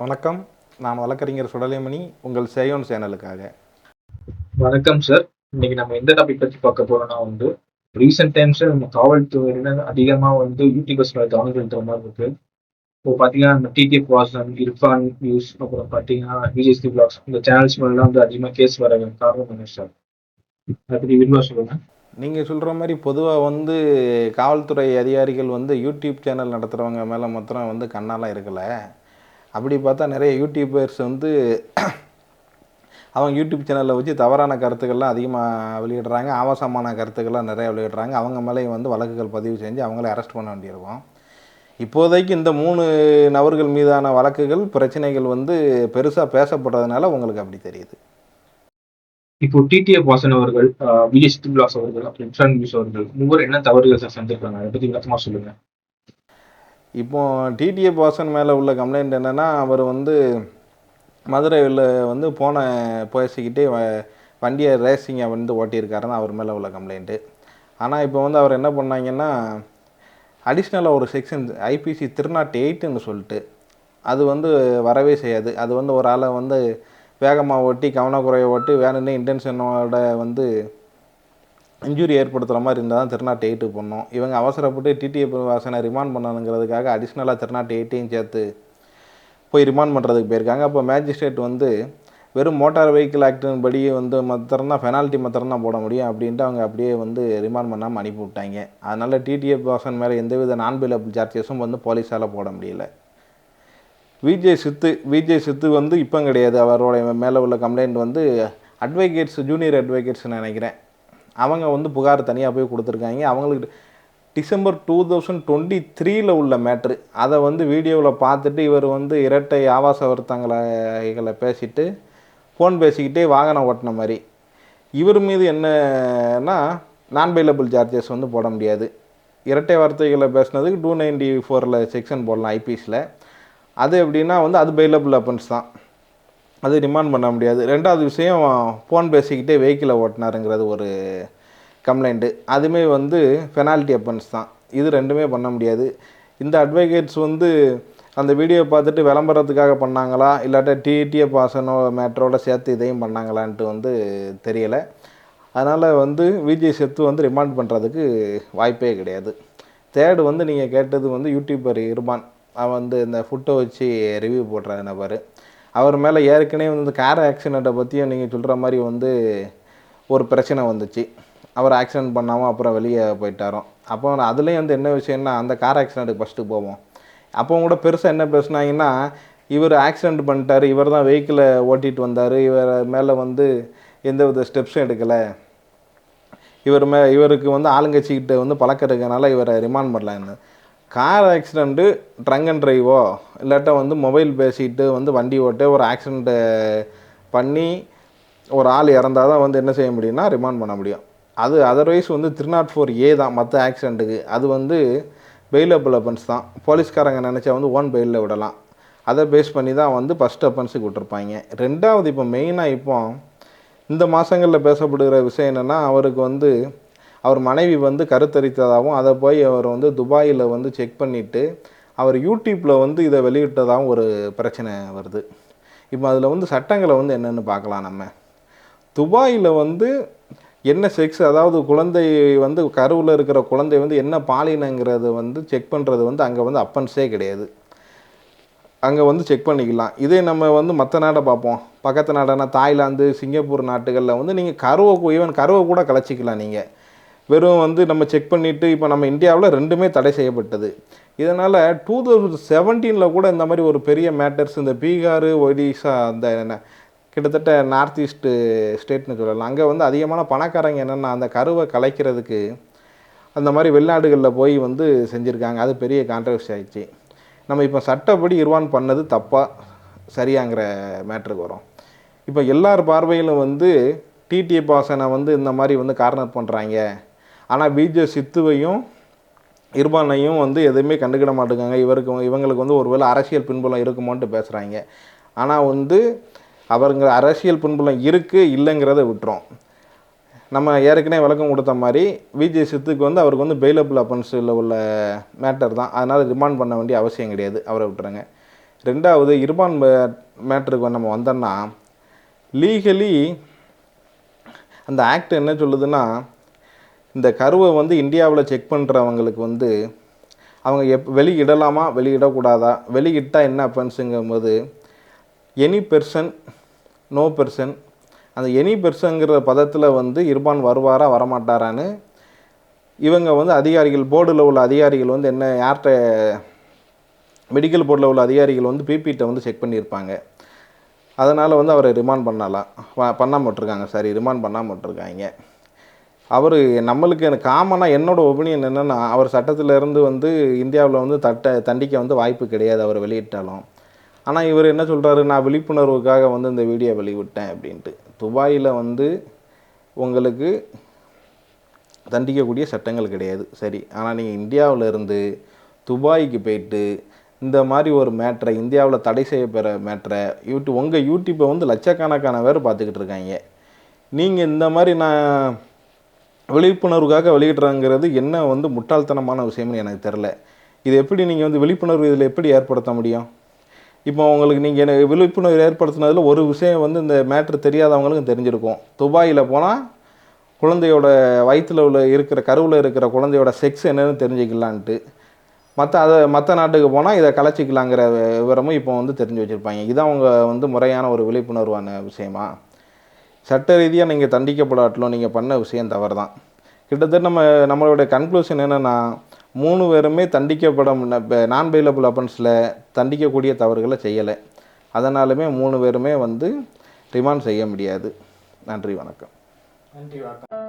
வணக்கம். நான் வழக்கறிஞர் சுடலைமணி உங்கள் சேயோன் சேனலுக்காக. வணக்கம் சார் இன்னைக்கு நம்ம எந்த டாபிக் பத்தி பார்க்க போறோம்னா வந்து ரீசெண்ட் டைம்ஸ்ல நம்ம காவல்துறையினர் அதிகமா வந்து யூடியூபர்ஸ் மேல கவனம் செலுத்துற மாதிரி இருக்கு. இப்போ பாத்தீங்கன்னா நம்ம டிடிஎஃப் வாசன் இர்ஃபான் நியூஸ் அப்புறம் பாத்தீங்கன்னா விஜய்ஸ்டி பிளாக்ஸ் இந்த சேனல்ஸ் மேலாம் வந்து அதிகமா கேஸ் வர காரணம் என்ன சார் அதை விரிவா சொல்லுங்க. நீங்கள் சொல்கிற மாதிரி பொதுவாக வந்து காவல்துறை அதிகாரிகள் வந்து யூடியூப் சேனல் நடத்துகிறவங்க மேலே மாத்திரம் வந்து கண்ணாலாம் இருக்கலை. அப்படி பார்த்தா நிறைய யூடியூபர்ஸ் வந்து அவங்க யூடியூப் சேனலில் வச்சு தவறான கருத்துக்கள்லாம் அதிகமாக வெளியிடுறாங்க ஆபாசமான கருத்துக்கள்லாம் நிறைய வெளியிடுறாங்க. அவங்க மேலேயும் வந்து வழக்குகள் பதிவு செஞ்சு அவங்கள அரெஸ்ட் பண்ண வேண்டியிருக்கும். இப்போதைக்கு இந்த மூணு நபர்கள் மீதான வழக்குகள் பிரச்சனைகள் வந்து பெருசாக பேசப்படுறதுனால உங்களுக்கு அப்படி தெரியுது. இப்போ டிடிஎஃப் வாசன் அவர்கள் விஜய் பிளாக்ஸ் அவர்கள் அப்புறம் இம்ரான் அவர்கள் மூவர் என்ன தவறுகள் சார் செஞ்சிருக்காங்க அதை பத்தி விளக்கமா சொல்லுங்க. இப்போ டிடிஏ வாசன் மேலே உள்ள கம்ப்ளைண்ட் என்னென்னா அவர் வந்து மதுரையில் வந்து போன பேசிக்கிட்டே வ வண்டியை ரேசிங்கை வந்து ஓட்டியிருக்காருன்னு அவர் மேலே உள்ள கம்ப்ளைண்ட்டு ஆனால் இப்போ வந்து அவர் என்ன பண்ணாங்கன்னா அடிஷ்னலாக ஒரு செக்ஷன் ஐபிசி திருநாட்டு எயிட்டுன்னு சொல்லிட்டு அது வந்து வரவே செய்யாது. அது வந்து ஒரு ஆளை வந்து வேகமாக ஓட்டி கவனக்குறைய ஓட்டி வேணுன்னே இன்டென்ஷனோட வந்து இன்ஜுரி ஏற்படுத்துகிற மாதிரி இருந்தால் தான் திருநாட்டு எயிட்டு பண்ணோம். இவங்க அவசரப்பட்டு டிடிஏ வாசனை ரிமாண்ட் பண்ணணுங்கிறதுக்காக அடிஷ்னலாக திருநாட்டு எயிட்டையும் சேர்த்து போய் ரிமாண்ட் பண்ணுறதுக்கு போயிருக்காங்க. அப்போ மேஜிஸ்ட்ரேட் வந்து வெறும் மோட்டார் வெஹிக்கிள் ஆக்டின் படி வந்து மாத்திரம் தான் பெனால்ட்டி மாத்திரம் தான் போட முடியும் அப்படின்ட்டு அவங்க அப்படியே வந்து ரிமாண்ட் பண்ணாமல் அனுப்பி விட்டாங்க. அதனால் டிடிஎஃப் வாசன் மேலே எந்தவித நான் பிலபிள் சார்ஜஸும் வந்து போலீஸால் போட முடியல. விஜய் சித்து விஜய் சித்து வந்து இப்போ கிடையாது. அவரோட மேலே உள்ள கம்ப்ளைண்ட் வந்து அட்வொகேட்ஸ் ஜூனியர் அட்வொகேட்ஸ் நினைக்கிறேன். அவங்க வந்து புகார் தனியாக போய் கொடுத்துருக்காங்க. அவங்களுக்கு டிசம்பர் டூ தௌசண்ட் டுவெண்ட்டி த்ரீயில் உள்ள மேட்ரு. அதை வந்து வீடியோவில் பார்த்துட்டு இவர் வந்து இரட்டை ஆவாச வருத்தங்களை பேசிட்டு ஃபோன் பேசிக்கிட்டே வாகனம் ஓட்டின மாதிரி. இவர் மீது என்னன்னா நான் பைலபிள் சார்ஜஸ் வந்து போட முடியாது. இரட்டை வார்த்தைகளை பேசினதுக்கு டூ நைன்டி ஃபோரில் செக்ஷன் போடலாம் ஐபிஎஸில் அது எப்படின்னா வந்து அது பைலபிள் அப்பன்ஸ் தான். அது ரிமாண்ட் பண்ண முடியாது. ரெண்டாவது விஷயம் ஃபோன் பேசிக்கிட்டே வெஹிக்கிளை ஓட்டினாருங்கிறது ஒரு கம்ப்ளைண்ட்டு அதுவுமே வந்து பெனால்ட்டி அப்பன்ஸ் தான். இது ரெண்டுமே பண்ண முடியாது. இந்த அட்வொகேட்ஸ் வந்து அந்த வீடியோ பார்த்துட்டு விளம்பரத்துக்காக பண்ணாங்களா? இல்லாட்டா டிடிஎஃப் பாசனோ மேட்டரோட சேர்த்து இதையும் பண்ணாங்களான்ட்டு வந்து தெரியலை. அதனால் வந்து விஜய் செத்து வந்து ரிமாண்ட் பண்ணுறதுக்கு வாய்ப்பே கிடையாது. தேர்டு வந்து நீங்கள் கேட்டது வந்து யூடியூபர் இருபான். அவன் வந்து இந்த ஃபுட்டை வச்சு ரிவ்யூ போடுற நபர் அவர் மேலே ஏற்கனவே வந்து கார் ஆக்சிடெண்ட்டை பற்றியும் நீங்கள் சொல்கிற மாதிரி வந்து ஒரு பிரச்சனை வந்துச்சு. அவர் ஆக்சிடென்ட் பண்ணாமல் அப்புறம் வெளியே போயிட்டாரோ அப்போ அதுலேயும் வந்து என்ன விஷயம்னா அந்த கார் ஆக்சிடெண்ட்டுக்கு ஃபஸ்ட்டு போவோம். அப்போ கூட பெருசாக என்ன பேசுனாங்கன்னா இவர் ஆக்சிடெண்ட் பண்ணிட்டார் இவர் தான் வெஹிக்கிளை ஓட்டிகிட்டு வந்தார் இவர் மேலே வந்து எந்த வித ஸ்டெப்ஸும் எடுக்கலை. இவர் மே இவருக்கு வந்து ஆளுங்கட்சிக்கிட்ட வந்து பழக்கம் இருக்கிறதுனால இவரை ரிமாண்ட் பண்ணலான்னு கார் ஆக்சிடெண்ட்டு ட்ரங்க் அண்ட் ட்ரைவோ இல்லாட்டா வந்து மொபைல் பேசிட்டு வந்து வண்டி ஓட்டு ஒரு ஆக்சிடெண்ட்டு பண்ணி ஒரு ஆள் இறந்தால் தான் வந்து என்ன செய்ய முடியும்னா ரிமாண்ட் பண்ண முடியும். அது அதர்வைஸ் வந்து த்ரீ நாட் ஃபோர் ஏ தான் மற்ற ஆக்சிடெண்ட்டுக்கு அது வந்து பெயிலபிள் அப்பன்ஸ் தான். போலீஸ்காரங்க நினச்சா வந்து ஓன் பெயிலில் விடலாம். அதை பேஸ் பண்ணி தான் வந்து ஃபஸ்ட் அப்பன்ஸுக்கு விட்டுருப்பாங்க. ரெண்டாவது இப்போ மெயினாக இப்போ இந்த மாதங்களில் பேசப்படுகிற விஷயம் என்னென்னா அவருக்கு வந்து அவர் மனைவி வந்து கருத்தரித்ததாகவும் அதை போய் அவர் வந்து துபாயில் வந்து செக் பண்ணிவிட்டு அவர் யூடியூப்பில் வந்து இதை வெளியிட்டதாகவும் ஒரு பிரச்சனை வருது. இப்போ அதில் வந்து சட்டங்களை வந்து என்னென்னு பார்க்கலாம் நம்ம. துபாயில் வந்து என்ன செக்ஸ் அதாவது குழந்தை வந்து கருவில் இருக்கிற குழந்தை வந்து என்ன பாலினங்கிறத வந்து செக் பண்ணுறது வந்து அங்கே வந்து அப்பன்ஸே கிடையாது. அங்கே வந்து செக் பண்ணிக்கலாம். இதே நம்ம வந்து மற்ற நாடை பார்ப்போம். பக்கத்து நாடான தாய்லாந்து சிங்கப்பூர் நாட்டுகளில் வந்து நீங்கள் கருவை ஈவன் கருவை கூட கலைச்சிக்கலாம் நீங்கள் வெறும் வந்து நம்ம செக் பண்ணிவிட்டு இப்போ நம்ம இந்தியாவில் ரெண்டுமே தடை செய்யப்பட்டது. இதனால் டூ தௌசண்ட் செவன்டீனில் கூட இந்த மாதிரி ஒரு பெரிய மேட்டர்ஸ் இந்த பீகார் ஒடிசா அந்த என்ன கிட்டத்தட்ட நார்த் ஈஸ்ட்டு ஸ்டேட்னு சொல்லலாம். அங்கே வந்து அதிகமான பணக்காரங்க என்னென்னா அந்த கருவை கலைக்கிறதுக்கு அந்த மாதிரி வெளிநாடுகளில் போய் வந்து செஞ்சுருக்காங்க. அது பெரிய கான்ட்ரவர்சி ஆயிடுச்சு. நம்ம இப்போ சட்டப்படி இருவான் பண்ணது தப்பாக சரியாங்கிற மேட்ருக்கு வரும். இப்போ எல்லார் பார்வையிலும் வந்து டிடிஏ பாசனை வந்து இந்த மாதிரி வந்து கார்னர் பண்ணுறாங்க ஆனால் பிஜே சித்துவையும் இர்பானையும் வந்து எதுவுமே கண்டுக்கிட மாட்டேங்காங்க. இவருக்கு இவங்களுக்கு வந்து ஒருவேளை அரசியல் பின்புலம் இருக்குமோன்ட்டு பேசுகிறாங்க ஆனால் வந்து அவருங்க அரசியல் பின்புலம் இருக்குது இல்லைங்கிறத விட்டுரும் நம்ம ஏற்கனவே விளக்கம் கொடுத்த மாதிரி விஜய் சித்துக்கு வந்து அவருக்கு வந்து பெயிலபிள் அப்பன்ஸில் உள்ள மேட்டர் தான். அதனால் ரிமாண்ட் பண்ண வேண்டிய அவசியம் கிடையாது. அவரை விட்டுருங்க. ரெண்டாவது இர்பான் மேட்டருக்கு நம்ம வந்தோன்னா லீகலி அந்த ஆக்ட் என்ன சொல்லுதுன்னா இந்த கருவை வந்து இந்தியாவில் செக் பண்ணுறவங்களுக்கு வந்து அவங்க எப் வெளியிடலாமா வெளியிடக்கூடாதா வெளியிட்டால் என்ன அஃபென்ஸுங்கும் போது எனி பெர்சன் நோ பெர்சன் அந்த எனி பெர்சன்ங்கிற பதத்தில் வந்து இர்பான் வருவாரா வரமாட்டாரான்னு இவங்க வந்து அதிகாரிகள் போர்டில் உள்ள அதிகாரிகள் வந்து என்ன யார்கிட்ட மெடிக்கல் போர்டில் உள்ள அதிகாரிகள் வந்து பிபிட்ட வந்து செக் பண்ணியிருப்பாங்க. அதனால் வந்து அவரை ரிமாண்ட் பண்ணலாம். பண்ணாமல் பண்ணாம விட்டுருக்காங்க சாரி ரிமாண்ட் பண்ணாம விட்டுருக்காங்க. அவர் நம்மளுக்கு எனக்கு காமனாக என்னோடய ஒப்பீனியன் என்னென்னா அவர் சட்டத்திலேருந்து வந்து இந்தியாவில் வந்து தட்ட தண்டிக்க வந்து வாய்ப்பு கிடையாது அவர் வெளியிட்டாலும் ஆனால் இவர் என்ன சொல்கிறாரு நான் விழிப்புணர்வுக்காக வந்து இந்த வீடியோ வெளியிட்டேன் அப்படின்ட்டு துபாயில் வந்து உங்களுக்கு தண்டிக்கக்கூடிய சட்டங்கள் கிடையாது சரி ஆனால் நீங்கள் இந்தியாவில் இருந்து துபாய்க்கு போயிட்டு இந்த மாதிரி ஒரு மேட்ரை இந்தியாவில் தடை செய்யப்பெற மேட்ரை யூடியூப் உங்கள் யூடியூப்பை வந்து லட்சக்கணக்கான பேர் பார்த்துக்கிட்டு இருக்காங்க நீங்கள் இந்த மாதிரி நான் விழிப்புணர்வுக்காக வெளியிடுறாங்கிறது என்ன வந்து முட்டாள்தனமான விஷயம்னு எனக்கு தெரில இது எப்படி நீங்கள் வந்து விழிப்புணர்வு இதில் எப்படி ஏற்படுத்த முடியும்? இப்போ உங்களுக்கு நீங்கள் எனக்கு விழிப்புணர்வு ஏற்படுத்தினதில் ஒரு விஷயம் வந்து இந்த மேட்ரு தெரியாதவங்களுக்கும் தெரிஞ்சிருக்கும். துபாயில் போனால் குழந்தையோட வயிற்றில் உள்ள இருக்கிற கருவில் இருக்கிற குழந்தையோட செக்ஸ் என்னன்னு தெரிஞ்சுக்கலான்ட்டு. மற்ற அதை மற்ற நாட்டுக்கு போனால் இதை கலைச்சிக்கலாங்கிற விவரமும் இப்போ வந்து தெரிஞ்சு வச்சுருப்பாங்க. இதான் அவங்க வந்து முறையான ஒரு விழிப்புணர்வான விஷயமா? சட்ட ரீதியாக நீங்கள் தண்டிக்கப்படாட்டிலும் நீங்கள் பண்ண விஷயம் தவறு தான் கிட்டத்தட்ட நம்ம நம்மளோட கன்க்ளூஷன் என்னென்னா மூணு பேருமே தண்டிக்கப்பட நான் பெயிலபிள் அஃபென்ஸில் தண்டிக்கக்கூடிய தவறுகளை செய்யலை. அதனாலுமே மூணு பேருமே வந்து ரிமாண்ட் செய்ய முடியாது. நன்றி வணக்கம். நன்றி வணக்கம்.